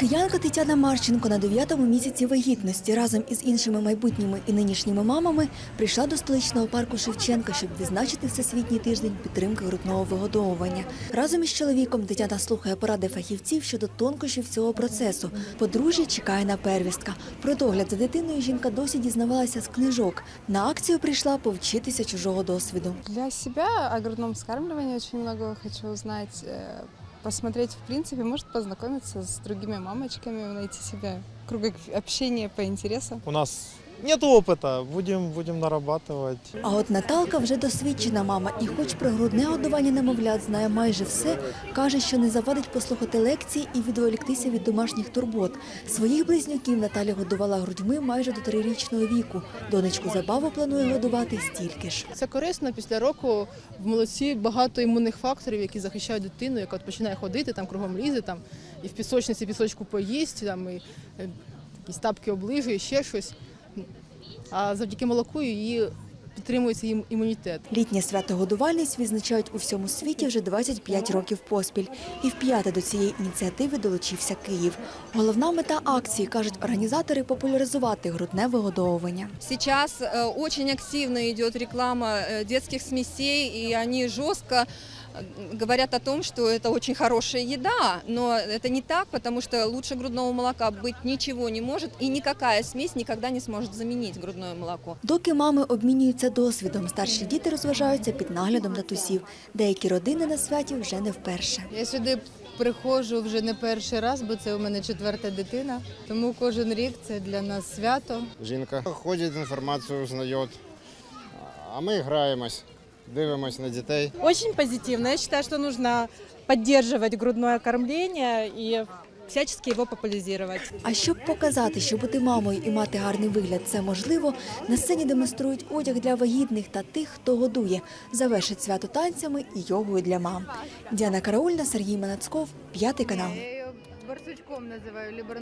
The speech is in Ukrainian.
Киянка Тетяна Марченко на дев'ятому місяці вагітності разом із іншими майбутніми і нинішніми мамами прийшла до столичного парку Шевченка, щоб відзначити всесвітній тиждень підтримки грудного вигодовування. Разом із чоловіком Тетяна слухає поради фахівців щодо тонкощів цього процесу. Подружжя чекає на первістка. Про догляд за дитиною жінка досі дізнавалася з книжок. На акцію прийшла повчитися чужого досвіду. Для себя о грудном вскармливании очень много хочу узнать, э, посмотреть, в принципе, может познакомиться с другими мамочками, найти себе круг общения по интересам. У нас нет опыта, будем, будем нарабатывать. А от Наталка вже досвідчена мама, і хоч про грудне годування немовлят знає майже все, каже, що не завадить послухати лекції і відволіктися від домашніх турбот. Своїх близнюків Наталя годувала грудьми майже до трирічного віку. Донечку забаву планує годувати стільки ж. Це корисно після року в молодці багато імунних факторів, які захищають дитину, яка от починає ходити, там кругом лізе, там і в пісочниці пісочку поїсть, там і е, якісь тапки оближує, ще щось. А завдяки молоку її підтримується їм імунітет. Літнє свято годувальниць відзначають у всьому світі вже 25 років поспіль. І вп'яте до цієї ініціативи долучився Київ. Головна мета акції, кажуть організатори, популяризувати грудне вигодовування. Сейчас э, очень активно идет реклама э, детских смесей, и они жестко э, говорят о том, что это очень хорошая еда, но это не так, потому что лучше грудного молока быть ничего не может, и никакая смесь никогда не сможет заменить грудное молоко. Доки мами обмінюються досвідом, старші діти розважаються під наглядом татусів. Деякі родини на святі вже не вперше. Я сюди приходжу вже не перший раз, бо це у мене четверта дитина. Тому кожен рік це для нас свято. Жінка ходить, інформацію узнає, а ми граємось, дивимось на дітей. Очень позитивно. Я считаю, что нужно поддерживать грудное кормление и всячески его популяризировать. А щоб показати, що бути мамою і мати гарний вигляд це можливо, на сцені демонструють одяг для вагітних та тих, хто годує. Завершить свято танцями і йогою для мам. Діана Караульна, Сергій Манацков, п'ятий канал. Я її барсучком називаю,